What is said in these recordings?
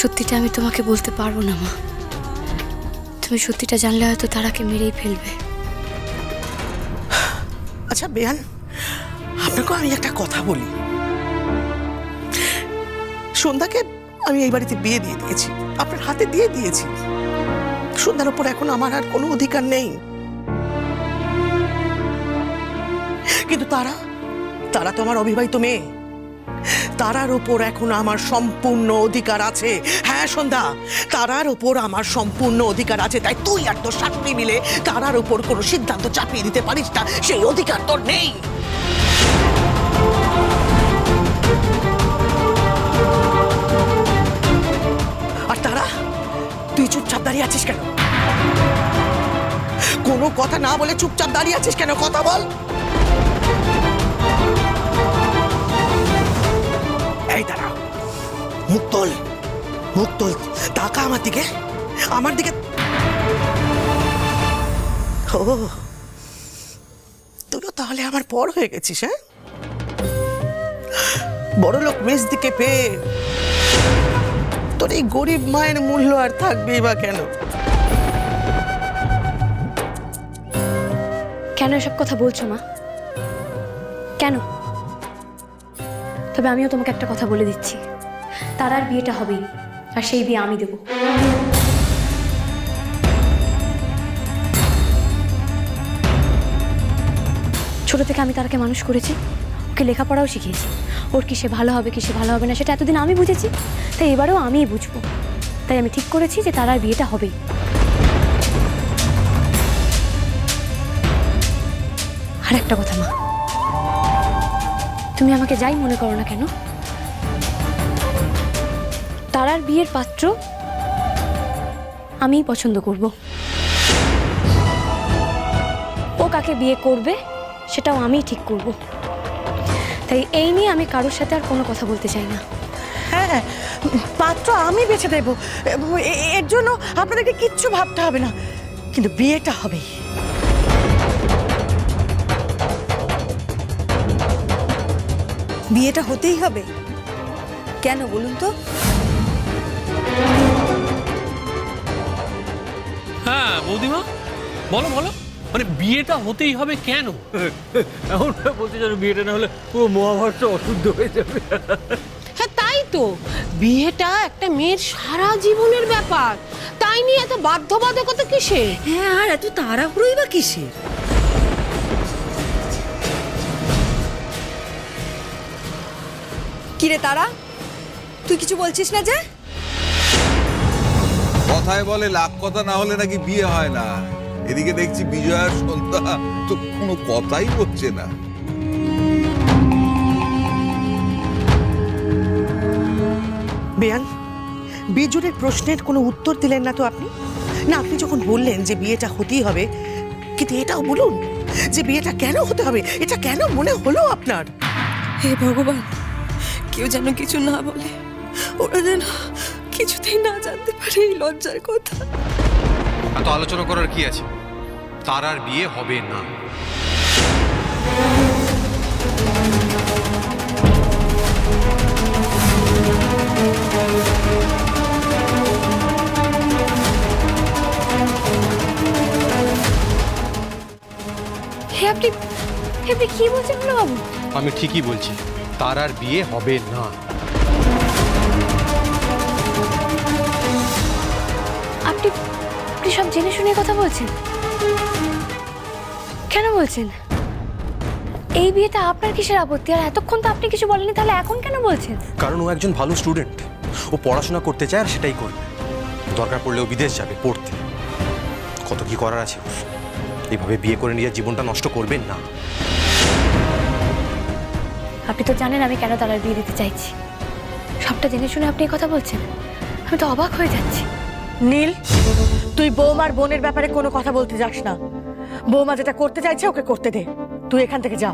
সত্যিটা আমি তোমাকে বলতে পারব না, মা। তুমি সত্যিটা জানলে হয়তো তারাকে মেরেই ফেলবে। আচ্ছা বেয়ান, আপনাকে আমি একটা কথা বলি। সন্ধ্যাকে আমি এই বাড়িতে বিয়ে দিয়ে দিয়েছি, আপনার হাতে দিয়ে দিয়েছি। সন্ধ্যার উপর এখন আমার আর কোনো অধিকার নেই। কিন্তু তারা তারা তো আমার অবিবাহিত মেয়ে। তারার ওপর এখন আমার সম্পূর্ণ অধিকার আছে। হ্যাঁ সন্ধ্যা, তারার ওপর আমার সম্পূর্ণ অধিকার আছে, তাই তুই আর তোর শাশুড়ি মিলে তারার ওপর কোনো সিদ্ধান্ত চাপিয়ে দিতে পারিস না, সেই অধিকার তোর নেই। আর তারা, তুই চুপচাপ দাঁড়িয়ে আছিস কেন? কোনো কথা না বলে চুপচাপ দাঁড়িয়ে আছিস কেন? কথা বল। তাকা আমার দিকে? আমার দিকে? ও। তুইও তাহলে আমার পর হয়ে গেছিস হ্যাঁ? বড় লোক মেজ দিকে পেয়ে তোর এই গরিব মায়ের মূল্য আর থাকবেই বা কেন? কেন এসব কথা বলছো মা? কেন? তবে আমিও তোমাকে একটা কথা বলে দিচ্ছি। তার আর বিয়েটা হবেই। আর সেই বিয়ে আমি দেবো। ছোট থেকে আমি তারাকে মানুষ করেছি, ওকে লেখাপড়াও শিখিয়েছি। ওর কিসে ভালো হবে কিসে ভালো হবে না, সেটা এতদিন আমি বুঝেছি। তাই এবারেও আমিই বুঝব। তাই আমি ঠিক করেছি যে তারার বিয়েটা হবেই। আর একটা কথা মা, তুমি আমাকে যাই মনে করো না কেন তারার বিয়ের পাত্র আমিই পছন্দ করব। ও কাকে বিয়ে করবে সেটাও আমিই ঠিক করব। তাই এই নিয়ে আমি কারোর সাথে আর কোনো কথা বলতে চাই না। হ্যাঁ পাত্র আমি বেছে দেব। এ- এর জন্য আপনাদেরকে কিচ্ছু ভাবতে হবে না। কিন্তু বিয়েটা হবে। বিয়েটা হতেই হবে। কেন বলুন তো? হ্যাঁ বৌদিমা? বলো বলো। মানে বিয়েটা হতেই হবে কেন? এমন বলতে যেন বিয়েটা না হলে পুরো মহাভারত অশুদ্ধ হয়ে যাবে। হ্যাঁ তাই তো। বিয়েটা একটা মেয়ের সারা জীবনের ব্যাপার। তাই নিয়ে এত বাধ্যবাধকতা কিসে হ্যাঁ আর এত তাড়াহুড়োই বা কিসের? কিরে তারা তুই কিছু বলছিস না যে? কথায় বলে লাভ কথা না হলে নাকি বিয়ে হয় না। এদিকে দেখছি বিজয়ার সন্ধ্যা তো কোনো কথাই হচ্ছে না। বেয়ান বিজুরের প্রশ্নের কোনো উত্তর দিলেন না তো আপনি? না আপনি যখন বললেন যে বিয়েটা হতেই হবে কিন্তু এটাও বলুন যে বিয়েটা কেন হতে হবে? এটা কেন মনে হলো আপনার? হে ভগবান কেউ যেন কিছু না বলে ওরা যেন কিছুতেই না জানতে পারে এই লজ্জার কথা। এত আলোচনা করার কি আছে? তার আর বিয়ে হবে না। হে আপনি আপনি কি বলছেন বাবু? আমি ঠিকই বলছি তার আর বিয়ে হবে না। শুনে কথা বলছেন? কেন বলছেন? এই বিয়েতে আপনার কিসের আপত্তি? আর এতক্ষণ তো আপনি কিছু বলেননি তাহলে এখন কেন বলছেন? কারণ ও একজন ভালো স্টুডেন্ট ও পড়াশোনা করতে চায় আর সেটাই করবে। দরকার পড়লেও বিদেশ যাবে পড়তে। কত কি করার আছে ওর? এইভাবে বিয়ে করে নিজের জীবনটা নষ্ট করবেন না। আপনি তো জানেন আমি কেন তারার বিয়ে দিতে চাইছি। সবটা জেনে শুনে আপনি কথা বলছেন। আমি তো অবাক হয়ে যাচ্ছি। নীল তুই বৌমার বোনের ব্যাপারে কোনো কথা বলতে যাস না। বৌমা যেটা করতে চাইছে ওকে করতে দে। তুই এখান থেকে যা।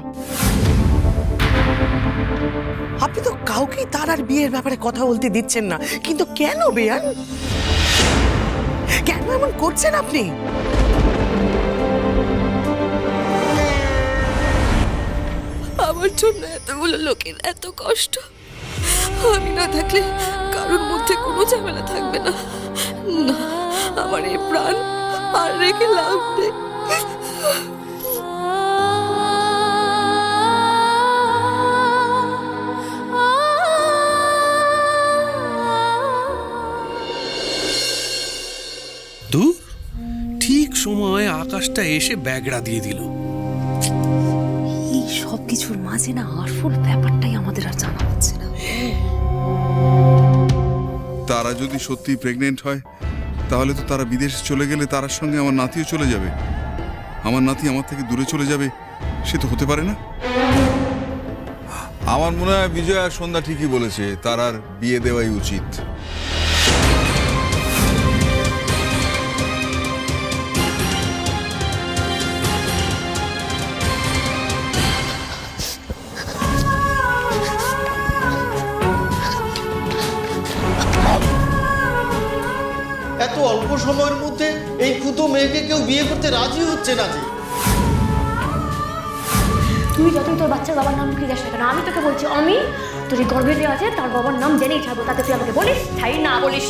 আপনি তো কাউকেই তার আর বিয়ের ব্যাপারে কথা বলতে দিচ্ছেন না। কিন্তু কেন বেয়ান? কেন এমন করছেন আপনি? আমার জন্য এতগুলো লোকের এত কষ্ট। আমি না থাকলে কারোর মধ্যে কোনো ঝামেলা থাকবে না। না আমার এই প্রাণ আর রেখে লাভ নেই। দূর ঠিক সময় আকাশটা এসে ব্যাগড়া দিয়ে দিল। এই সব কিছুর মাঝে না আরফুল ব্যাপারটাই আমাদের আর জানা হচ্ছে না। তারা যদি সত্যি প্রেগনেন্ট হয়, তাহলে তো তারা বিদেশে চলে গেলে তারার সঙ্গে আমার নাতিও চলে যাবে। আমার নাতি আমার থেকে দূরে চলে যাবে, সে তো হতে পারে না। আমার মনে হয় বিজয় আর সন্ধ্যা ঠিকই বলেছে, তার আর বিয়ে দেওয়াই উচিত। সময়ের মধ্যে এই পুতো মেয়েকে কেউ বিয়ে করতে রাজি হচ্ছে না যে। তুই যতই তোর বাচ্চার বাবার নাম কি যাস না কেন আমি তোকে বলছি আমি তোর এই গর্ভে যে আছে তার বাবার নাম জেনেই ছাড়বো তাতে তুই আমাকে বলিস ছাই না বলিস।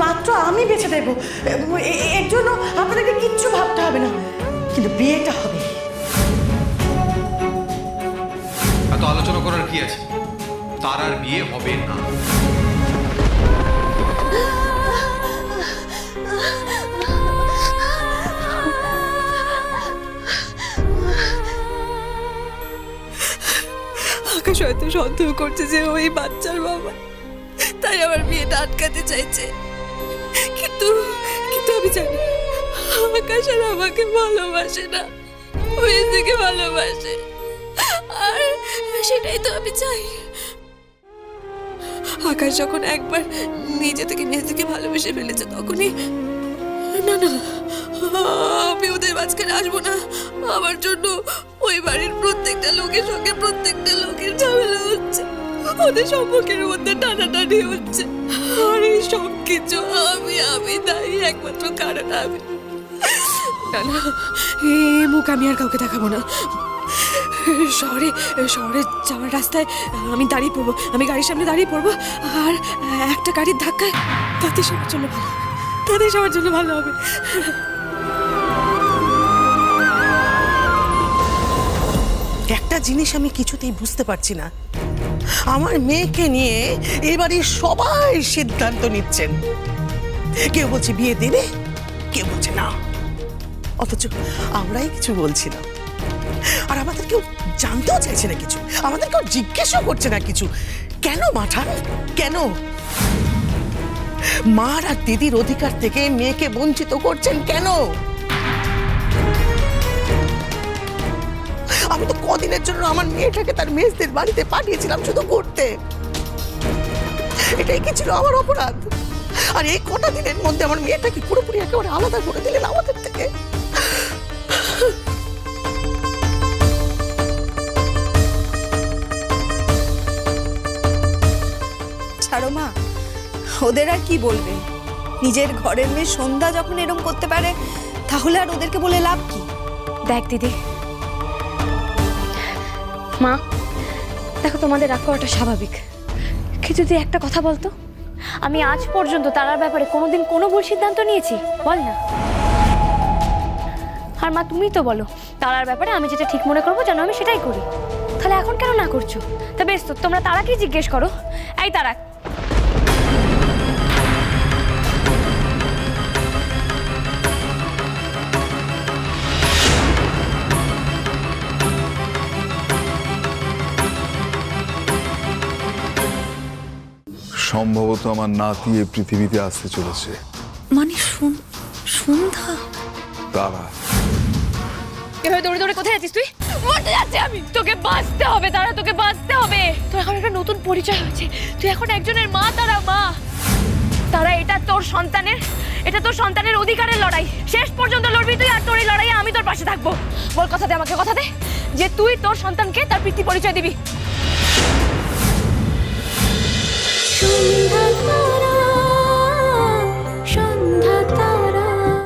পাত্র আমি বেছে দেবো এর জন্য আপনাদেরকে কিচ্ছু ভাবতে হবে না। কিন্তু বিয়েটা হবে। এত আলোচনা করার কি আছে? তার আর বিয়ে হবে না। হয়তো সন্দেহ করছে যে ওই বাচ্চার বাবা তাই আমার বিয়েটা আটকাতে চাইছে। কিন্তু কিন্তু আমি জানি আকাশ আর আমাকে ভালোবাসে না মেয়েদিকে ভালোবাসে। আর সেটাই তো আমি চাই। আকাশ যখন একবার নিজে থেকে মেয়েদিকে ভালোবেসে ফেলেছে, তখনই না না, আমি ওদের মাঝখানে আসব না। আমার জন্য ওই বাড়ির প্রত্যেকটা লোকের সঙ্গে প্রত্যেকটা লোকের ঝামেলা হচ্ছে। ওদের সম্পর্কের মধ্যে টানাটানি হচ্ছে। আর এই সব কিছু আমি আমি দায়ী একমাত্র কারণ আমি। না না, এই মুখ আমি আর কাউকে দেখাবো না। শহরে শহরে যাওয়ার রাস্তায় আমি দাঁড়িয়ে পড়ব। আমি গাড়ির সামনে দাঁড়িয়ে পড়ব। আর একটা গাড়ির ধাক্কায় তাতে সবার জন্য ভালো। হবে সবার জন্য ভালো হবে। একটা জিনিস আমি কিছুতেই বুঝতে পারছি না। আমার মেয়েকে নিয়ে এবারে সবাই সিদ্ধান্ত নিচ্ছেন। কেউ বলছে বিয়ে দেবে, কেউ বলছে না। অথচ আমরাই কিছু বলছি না। আর আমাদের কেউ জানতেও চাইছে না কিছু। আমাদের কেউ জিজ্ঞেসও করছে না কিছু। কেন মাঠান? কেন? মার আর দিদির অধিকার থেকে মেয়েকে বঞ্চিত করছেন কেন? আমি তো কদিনের জন্য আমার মেয়েটাকে তার মেয়েদের বাড়িতে পাঠিয়েছিলাম শুধু ঘুরতে। এটাই কি ছিল আমার অপরাধ? আর এই কটা দিনের মধ্যে আমার মেয়েটাকে পুরোপুরি একেবারে আলাদা করে দিলেন আমাদের থেকে। ছাড়ো মা ওদের আর কি বলবে? নিজের ঘরের মেয়ে সন্ধ্যা যখন এরম করতে পারে, তাহলে আর ওদেরকে বলে লাভ কি? দেখ দিদি। মা, দেখো তোমাদের রাগ করাটা স্বাভাবিক। কিন্তু তুই একটা কথা বলতো? আমি আজ পর্যন্ত তারার ব্যাপারে কোনোদিন কোনো ভুল সিদ্ধান্ত নিয়েছি, বল না। আর মা তুমি তো বলো, তারার ব্যাপারে আমি যেটা ঠিক মনে করব যেন আমি সেটাই করি। তাহলে এখন কেন না করছ? তা বেশ তো, তোমরা তারাকেই জিজ্ঞেস করো। এই তারা সম্ভবত আমার নাতি এই পৃথিবীতে আসতে চলেছে। মানে শুন সন্ধ্যা? তারা এভাবে দৌড়ে দৌড়ে কোথায় যাচ্ছিস তুই? মরতে যাচ্ছি আমি। তোকে বাঁচতে হবে তারা তোকে বাঁচতে হবে। তোর এখন একটা নতুন পরিচয় হয়েছে। তুই এখন একজনের মা তারা মা। তারা এটা তোর সন্তানের এটা তোর সন্তানের অধিকারের লড়াই। শেষ পর্যন্ত লড়বি তুই আর তোর এই লড়াইয়ে আমি তোর পাশে থাকব। বল কথা দে আমাকে কথা দে। যে তুই তোর সন্তানকে তার পিতৃ পরিচয় দিবি। সন্ধ্যা